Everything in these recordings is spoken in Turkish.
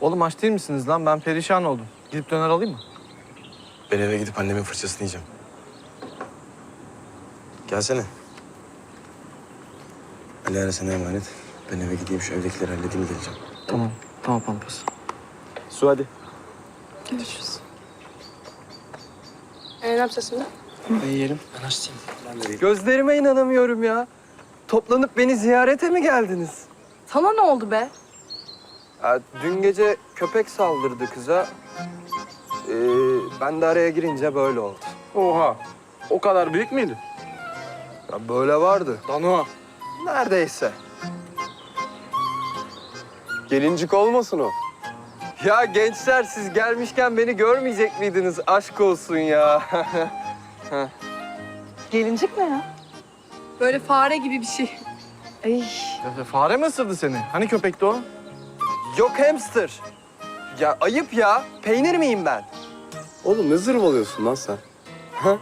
Oğlum aç değil misiniz lan? Ben perişan oldum. Gidip döner alayım mı? Ben eve gidip annemin fırçasını yiyeceğim. Gelsene. Alara sana emanet. Ben eve gideyim şu evdekileri halledeyim geleceğim. Tamam. Tamam Pampas. Su hadi. Görüşürüz. Ee, ne yapacağız şimdi? Ben yiyelim. Ben vereyim. Gözlerime inanamıyorum ya. Toplanıp beni ziyarete mi geldiniz? Sana ne oldu be? Ya, dün gece köpek saldırdı kıza. Ee, ben de araya girince böyle oldu. Oha. O kadar büyük müydü? Ya böyle vardı. Dano. Neredeyse. Gelincik olmasın o. Ya gençler siz gelmişken beni görmeyecek miydiniz? Aşk olsun ya. Gelincik ne ya? Böyle fare gibi bir şey. Ay. Fare mi ısırdı seni? Hani köpekti o? Yok hamster. Ya ayıp ya. Peynir miyim ben? Oğlum ne zırvalıyorsun lan sen? Ha?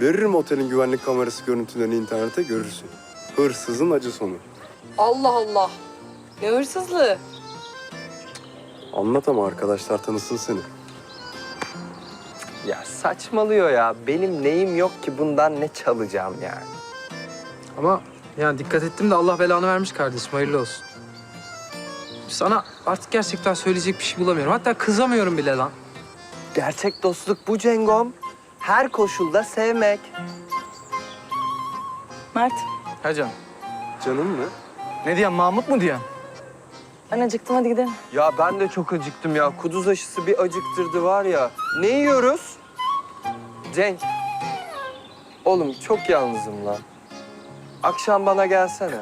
Veririm otelin güvenlik kamerası görüntülerini internete görürsün. Hırsızın acı sonu. Allah Allah. Ne hırsızlığı. Anlat ama arkadaşlar tanısın seni. Ya saçmalıyor ya. Benim neyim yok ki bundan ne çalacağım yani. Ama yani dikkat ettim de Allah belanı vermiş kardeşim. Hayırlı olsun. Sana artık gerçekten söyleyecek bir şey bulamıyorum. Hatta kızamıyorum bile lan. Gerçek dostluk bu Cengom. Her koşulda sevmek. Mert. He canım. Canım mı? Ne diyen Mahmut mu diyen? Ben acıktım hadi gidelim. Ya ben de çok acıktım ya. Kuduz aşısı bir acıktırdı var ya. Ne yiyoruz? Cenk. Oğlum çok yalnızım lan. Akşam bana gelsene.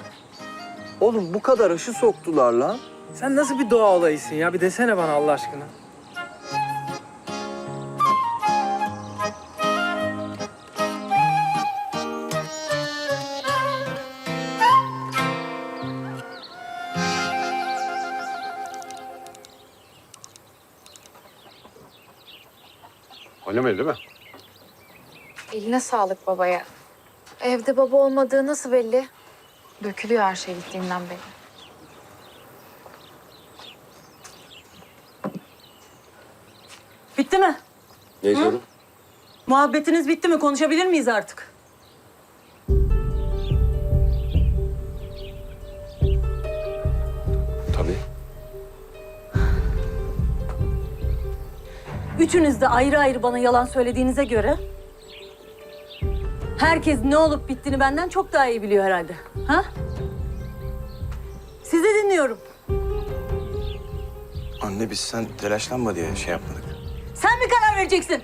Oğlum bu kadar aşı soktular lan. Sen nasıl bir doğa olayısın ya? Bir desene bana Allah aşkına. Oynamıyor değil mi? Eline sağlık babaya. Evde baba olmadığı nasıl belli? Dökülüyor her şey gittiğinden beri. Bitti mi? Ne canım? Muhabbetiniz bitti mi? Konuşabilir miyiz artık? Tabii. Üçünüz de ayrı ayrı bana yalan söylediğinize göre... ...herkes ne olup bittiğini benden çok daha iyi biliyor herhalde. Ha? Sizi dinliyorum. Anne biz sen telaşlanma diye şey yapmadık. Sen mi karar vereceksin?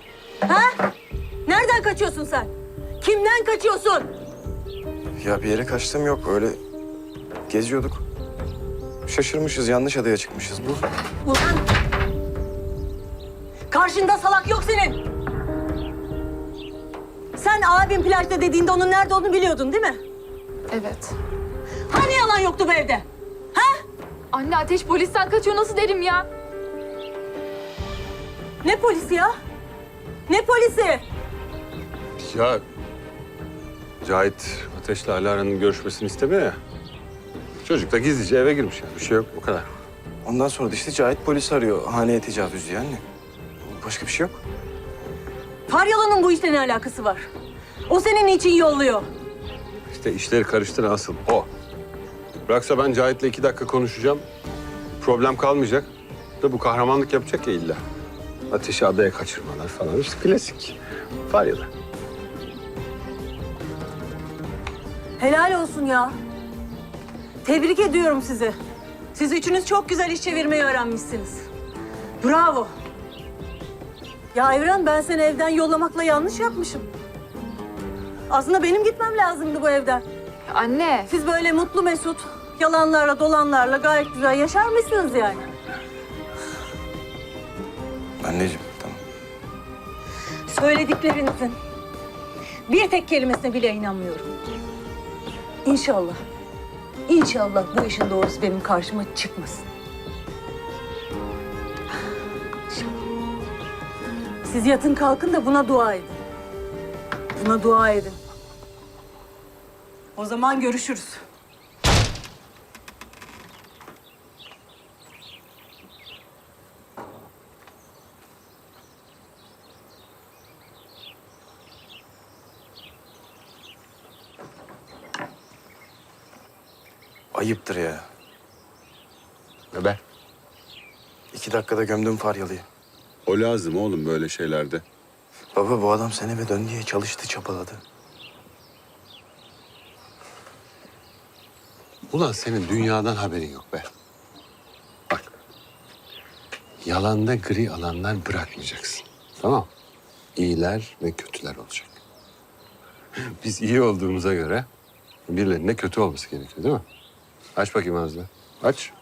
Ha? Nereden kaçıyorsun sen? Kimden kaçıyorsun? Ya bir yere kaçtığım yok. Öyle geziyorduk. Şaşırmışız, yanlış adaya çıkmışız. Bu Ulan! Karşında salak yok senin. Sen abim plajda dediğinde onun nerede olduğunu biliyordun değil mi? Evet. Hani yalan yoktu bu evde? Ha? Anne ateş polisten kaçıyor nasıl derim ya? Ne polisi ya? Ne polisi? Ya Cahit Ateş'le Alara'nın görüşmesini istemiyor ya. Çocuk da gizlice eve girmiş yani. Bir şey yok o kadar. ondan sonra da işte Cahit polis arıyor. Haneye tecavüz diye anne. Başka bir şey yok. Faryalı'nın bu işle ne alakası var? O senin için yolluyor. İşte işleri karıştıran asıl o. Bıraksa ben Cahit'le iki dakika konuşacağım. Problem kalmayacak. Da bu kahramanlık yapacak ya illa. Ateşi adaya kaçırmalar falan. İşte klasik. Faryalı. Helal olsun ya. Tebrik ediyorum sizi. Siz üçünüz çok güzel iş çevirmeyi öğrenmişsiniz. Bravo. Ya Evren ben seni evden yollamakla yanlış yapmışım. Aslında benim gitmem lazımdı bu evden. Anne. Siz böyle mutlu mesut, yalanlarla dolanlarla gayet güzel yaşar mısınız yani? Anneciğim tamam. Söylediklerinizin bir tek kelimesine bile inanmıyorum. İnşallah, inşallah bu işin doğrusu benim karşıma çıkmasın. Siz yatın kalkın da buna dua edin. Buna dua edin. O zaman görüşürüz. Ayıptır ya. Be? İki dakikada gömdüm Faryalı'yı. O lazım oğlum böyle şeylerde. Baba bu adam sen eve dön diye çalıştı çabaladı. Ulan senin dünyadan haberin yok be. Bak. Yalanda gri alanlar bırakmayacaksın. Tamam. İyiler ve kötüler olacak. Biz iyi olduğumuza göre birilerinin de kötü olması gerekiyor değil mi? Aç bakayım ağzını. Aç.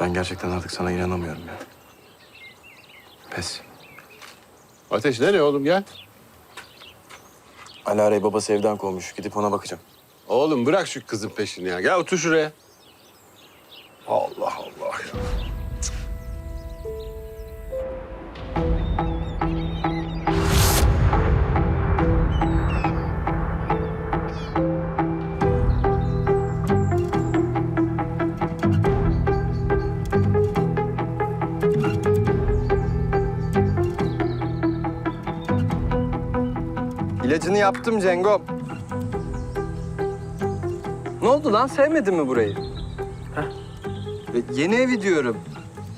Ben gerçekten artık sana inanamıyorum ya. Pes. Ateş nereye oğlum gel. Alara'yı babası evden kovmuş. Gidip ona bakacağım. Oğlum bırak şu kızın peşini ya. Gel otur şuraya. Allah Allah ya. İlacını yaptım Cengo. Ne oldu lan? Sevmedin mi burayı? Heh. Yeni evi diyorum.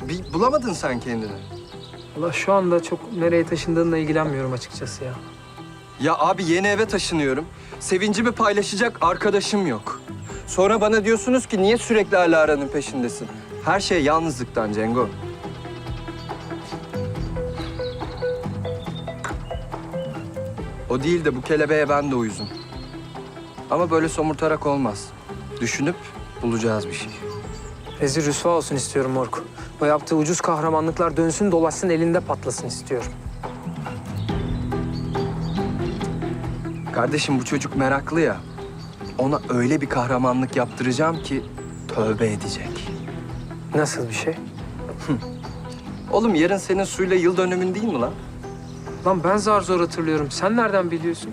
Bir bulamadın sen kendini. Valla şu anda çok nereye taşındığınla ilgilenmiyorum açıkçası ya. Ya abi yeni eve taşınıyorum. Sevincimi paylaşacak arkadaşım yok. Sonra bana diyorsunuz ki niye sürekli Alara'nın peşindesin? Her şey yalnızlıktan Cengo. O değil de bu kelebeğe ben de uyuzum. Ama böyle somurtarak olmaz. Düşünüp bulacağız bir şey. Rezil rüsva olsun istiyorum Moruk. O yaptığı ucuz kahramanlıklar dönsün dolaşsın elinde patlasın istiyorum. Kardeşim bu çocuk meraklı ya. Ona öyle bir kahramanlık yaptıracağım ki tövbe edecek. Nasıl bir şey? Oğlum yarın senin suyla yıl dönümün değil mi lan? Lan ben zar zor hatırlıyorum. Sen nereden biliyorsun?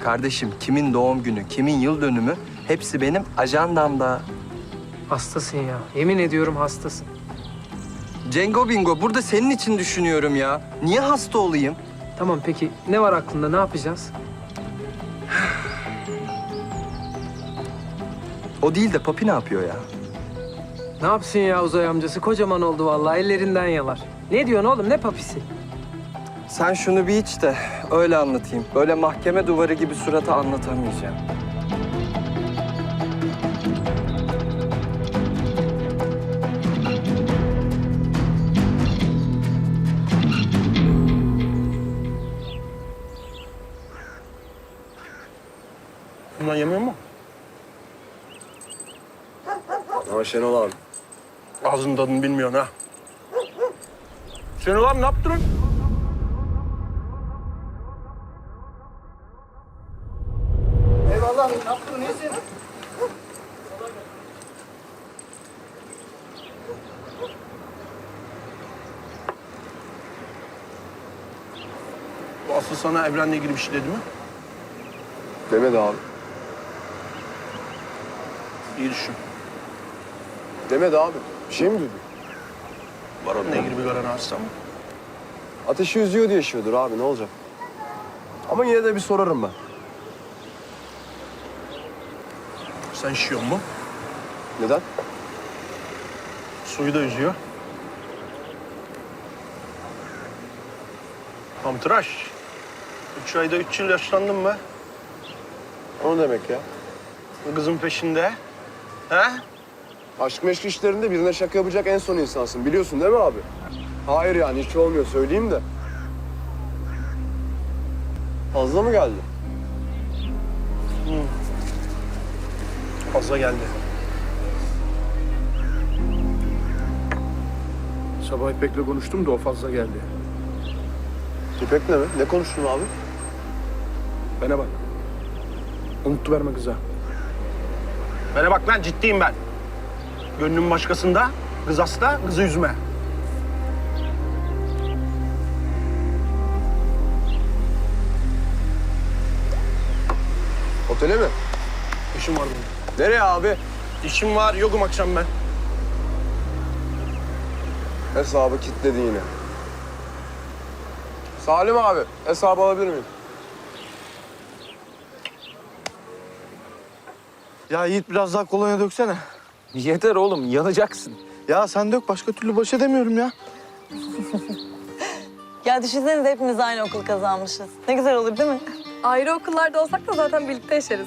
Kardeşim kimin doğum günü, kimin yıl dönümü hepsi benim ajandamda. Hastasın ya. Yemin ediyorum hastasın. Cengo Bingo burada senin için düşünüyorum ya. Niye hasta olayım? Tamam peki ne var aklında ne yapacağız? O değil de Papi ne yapıyor ya? Ne yapsın ya uzay amcası? Kocaman oldu vallahi ellerinden yalar. Ne diyorsun oğlum ne papisi? Sen şunu bir iç de öyle anlatayım. Böyle mahkeme duvarı gibi surata anlatamayacağım. Bundan yemiyor mu? Ama Şenol abi. Ağzının tadını bilmiyorsun ha. Şenol abi ne yaptın? Eyvallah ne yaptın? Neyse. Bu Aslı sana evrenle ilgili bir şey dedi mi? Demedi abi. İyi düşün. Demedi abi. Bir şey mi dedi? Var onunla ilgili bir garan arsa mı? Ateşi üzüyor diye yaşıyordur abi ne olacak? Ama yine de bir sorarım ben. Sen işiyor mu? Neden? Suyu da üzüyor. Tam tıraş. Üç ayda üç yıl yaşlandın be. O ne demek ya? Kızın peşinde. He? Aşk meşk işlerinde birine şaka yapacak en son insansın. Biliyorsun değil mi abi? Hayır yani hiç olmuyor söyleyeyim de. Fazla mı geldi? Fazla geldi. Sabah İpek'le konuştum da o fazla geldi. İpek ne mi? Ne konuştun abi? Bana bak. Unuttu verme kıza. Bana bak lan ciddiyim ben. Gönlüm başkasında, kız hasta, kızı üzme. Otele mi? İşim var benim. Nereye abi? İşim var. Yokum akşam ben. Hesabı kilitledi yine. Salim abi, hesabı alabilir miyim? Ya Yiğit biraz daha kolonya döksene. Yeter oğlum, yanacaksın. Ya sen dök, başka türlü baş edemiyorum ya. ya düşünsenize hepimiz aynı okul kazanmışız. Ne güzel olur değil mi? Ayrı okullarda olsak da zaten birlikte yaşarız.